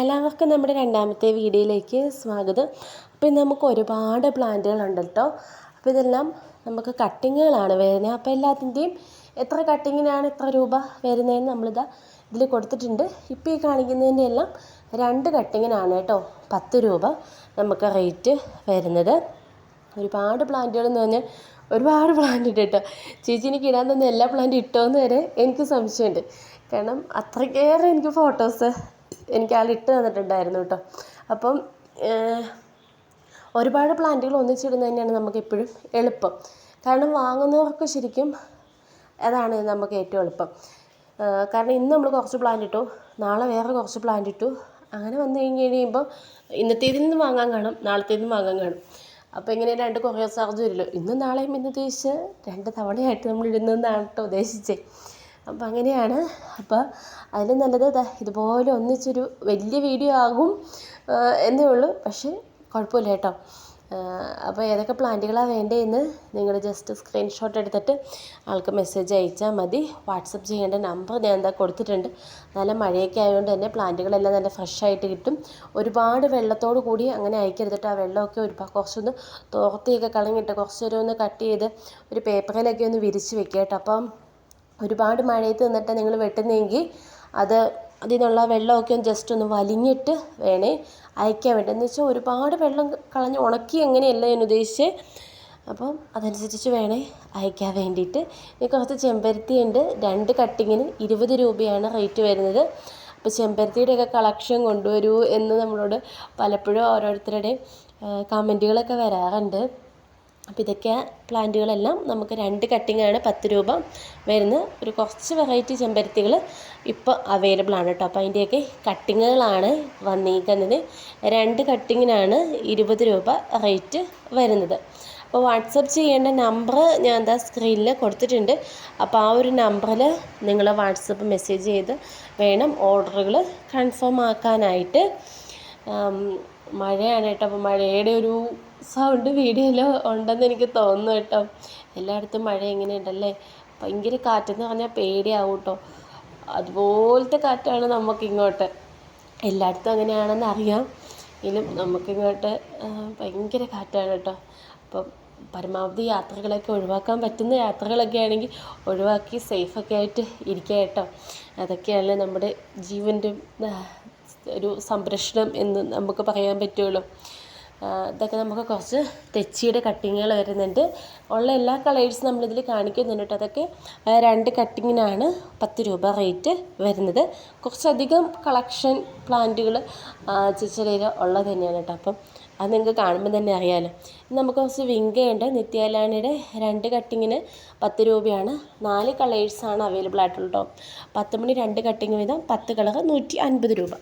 എല്ലാവർക്കും നമ്മുടെ രണ്ടാമത്തെ വീഡിയോയിലേക്ക് സ്വാഗതം. അപ്പോൾ ഇന്ന് നമുക്ക് ഒരുപാട് പ്ലാന്റുകളുണ്ട് കേട്ടോ. അപ്പോൾ ഇതെല്ലാം നമുക്ക് കട്ടിങ്ങുകളാണ് വരുന്നത്. അപ്പോൾ എല്ലാത്തിന്റെയും എത്ര കട്ടിങ്ങിനാണ് എത്ര രൂപ വരുന്നതെന്ന് നമ്മളിതാ ഇതിൽ കൊടുത്തിട്ടുണ്ട്. ഇപ്പോൾ ഈ കാണിക്കുന്നതിന്റെ എല്ലാം രണ്ട് കട്ടിങ്ങിനാണ് കേട്ടോ. പത്ത് രൂപ നമുക്ക് റേറ്റ് വരുന്നത്. ഒരുപാട് പ്ലാന്റുകൾ എന്ന് പറഞ്ഞാൽ ഒരുപാട് പ്ലാന്റ് ഉണ്ട് കേട്ടോ. ചേച്ചി എനിക്ക് ഇടാൻ തന്നെ എല്ലാ പ്ലാന്റും ഇട്ടോന്ന് വരെ എനിക്ക് സംശയമുണ്ട്. കാരണം അത്രയ്ക്കേറെ എനിക്ക് ഫോട്ടോസ് എനിക്ക് ആൾ ഇട്ട് തന്നിട്ടുണ്ടായിരുന്നു കേട്ടോ. അപ്പം ഒരുപാട് പ്ലാന്റുകൾ ഒന്നിച്ചിടുന്നത് തന്നെയാണ് നമുക്ക് എപ്പോഴും എളുപ്പം. കാരണം വാങ്ങുന്നവർക്ക് ശരിക്കും അതാണ് നമുക്ക് ഏറ്റവും എളുപ്പം. കാരണം ഇന്ന് നമ്മൾ കുറച്ച് പ്ലാന്റ് ഇട്ടു നാളെ വേറെ കുറച്ച് പ്ലാന്റ് ഇട്ടു. അങ്ങനെ വന്നു കഴിഞ്ഞ് കഴിയുമ്പോൾ ഇന്നത്തേതിൽ നിന്ന് വാങ്ങാൻ കാണും നാളത്തേതിൽ നിന്ന് വാങ്ങാൻ കാണും. അപ്പോൾ ഇങ്ങനെ രണ്ട് കൊറിയർ ചാർജ് വരുമല്ലോ ഇന്നും നാളെയും ഇന്ന് ഉദ്ദേശിച്ച് രണ്ട് തവണയായിട്ട് നമ്മൾ ഇടുന്നതെന്നാണ് കേട്ടോ ഉദ്ദേശിച്ചത്. അപ്പോൾ അങ്ങനെയാണ്. അപ്പോൾ അതിലും നല്ലത് ഇതാ ഇതുപോലെ ഒന്നിച്ചൊരു വലിയ വീഡിയോ ആകും എന്നേ ഉള്ളൂ. പക്ഷേ കുഴപ്പമില്ല കേട്ടോ. അപ്പോൾ ഏതൊക്കെ പ്ലാന്റുകളാണ് വേണ്ടതെന്ന് നിങ്ങൾ ജസ്റ്റ് സ്ക്രീൻഷോട്ട് എടുത്തിട്ട് ആൾക്ക് മെസ്സേജ് അയച്ചാൽ മതി. വാട്സപ്പ് ചെയ്യേണ്ട നമ്പർ ഞാൻ എന്താ കൊടുത്തിട്ടുണ്ട്. നല്ല മഴയൊക്കെ ആയതുകൊണ്ട് തന്നെ പ്ലാന്റുകളെല്ലാം നല്ല ഫ്രഷ് ആയിട്ട് കിട്ടും. ഒരുപാട് വെള്ളത്തോട് കൂടി അങ്ങനെ അയക്കരുതിട്ട്. ആ വെള്ളമൊക്കെ ഒരു കുറച്ചൊന്ന് തോർത്തിയൊക്കെ കളഞ്ഞിട്ട് കുറച്ചൊരു ഒന്ന് കട്ട് ചെയ്ത് ഒരു പേപ്പറിലൊക്കെ ഒന്ന് വിരിച്ച് വെക്കുക കേട്ടോ. അപ്പം ഒരുപാട് മഴയത്ത് നിന്നിട്ട് നിങ്ങൾ വെട്ടുന്നതെങ്കിൽ അത് അതിൽ നിന്നുള്ള വെള്ളമൊക്കെ ജസ്റ്റ് ഒന്ന് വലിഞ്ഞിട്ട് വേണേ അയക്കാൻ വേണ്ടി. എന്ന് വെച്ചാൽ ഒരുപാട് വെള്ളം കളഞ്ഞ് ഉണക്കി അങ്ങനെയല്ല ഞാൻ ഉദ്ദേശിച്ചത് അപ്പം അതനുസരിച്ച് വേണേ അയക്കാൻ വേണ്ടിയിട്ട്. ഇനി കുറച്ച് ചെമ്പരത്തി ഉണ്ട്. രണ്ട് കട്ടിങ്ങിന് ഇരുപത് രൂപയാണ് റേറ്റ് വരുന്നത്. അപ്പോൾ ചെമ്പരത്തിയുടെയൊക്കെ കളക്ഷൻ കൊണ്ടുവരൂ എന്ന് നമ്മളോട് പലപ്പോഴും ഓരോരുത്തരുടെയും കമന്റുകളൊക്കെ വരാറുണ്ട്. അപ്പോൾ ഇതൊക്കെ പ്ലാന്റുകളെല്ലാം നമുക്ക് രണ്ട് കട്ടിങ്ങാണ് പത്ത് രൂപ വരുന്ന ഒരു കുറച്ച് വെറൈറ്റി ചെമ്പരത്തികൾ ഇപ്പോൾ അവൈലബിൾ ആണ് കേട്ടോ. അപ്പോൾ അതിന്റെയൊക്കെ കട്ടിങ്ങുകളാണ് വന്നിരിക്കുന്നത്. രണ്ട് കട്ടിങ്ങിനാണ് ഇരുപത് രൂപ റേറ്റ് വരുന്നത്. അപ്പോൾ വാട്സപ്പ് ചെയ്യേണ്ട നമ്പർ ഞാൻ എന്താ സ്ക്രീനിൽ കൊടുത്തിട്ടുണ്ട്. അപ്പോൾ ആ ഒരു നമ്പറിൽ നിങ്ങൾ വാട്സപ്പ് മെസ്സേജ് ചെയ്ത് വേണം ഓർഡറുകൾ കൺഫേം ആക്കാനായിട്ട്. മഴയാണ് കേട്ടോ. അപ്പോൾ മഴയുടെ ഒരു സൗണ്ട് വീഡിയോയിൽ ഉണ്ടെന്ന് എനിക്ക് തോന്നുന്നു കേട്ടോ. എല്ലായിടത്തും മഴ എങ്ങനെയുണ്ടല്ലേ? ഭയങ്കര കാറ്റെന്ന് പറഞ്ഞാൽ പേടിയാവും കേട്ടോ അതുപോലത്തെ കാറ്റാണ് നമുക്കിങ്ങോട്ട്. എല്ലായിടത്തും അങ്ങനെയാണെന്ന് അറിയാം. എങ്കിലും നമുക്കിങ്ങോട്ട് ഭയങ്കര കാറ്റാണ് കേട്ടോ. അപ്പം പരമാവധി യാത്രകളൊക്കെ ഒഴിവാക്കാൻ പറ്റുന്ന യാത്രകളൊക്കെ ആണെങ്കിൽ ഒഴിവാക്കി സേഫൊക്കെ ആയിട്ട് ഇരിക്കുക കേട്ടോ. അതൊക്കെയാണ് നമ്മുടെ ജീവന്റെ ഒരു സംരക്ഷണം എന്ന് നമുക്ക് പറയാൻ പറ്റുള്ളൂ. ഇതൊക്കെ നമുക്ക് കുറച്ച് തെച്ചിയുടെ കട്ടിങ്ങുകൾ വരുന്നുണ്ട്. ഉള്ള എല്ലാ കളേഴ്സും നമ്മളിതിൽ കാണിക്കുന്നുണ്ട് കേട്ടോ. അതൊക്കെ രണ്ട് കട്ടിങ്ങിനാണ് പത്ത് രൂപ റേറ്റ് വരുന്നത്. കുറച്ചധികം കളക്ഷൻ പ്ലാന്റുകൾ ചിച്ചലയിൽ ഉള്ളത് തന്നെയാണ് കേട്ടോ. അപ്പം അത് നിങ്ങൾക്ക് കാണുമ്പോൾ തന്നെ അറിയാമല്ലോ നമുക്ക് കുറച്ച് വിങ്കയുണ്ട് നിത്യാലാണിയുടെ രണ്ട് കട്ടിങ്ങിന് പത്ത് രൂപയാണ്. നാല് കളേഴ്സാണ് അവൈലബിൾ ആയിട്ടുള്ളത് പത്ത് മണി രണ്ട് കട്ടിങ് വീതം പത്ത് കളർ നൂറ്റി അൻപത് രൂപ.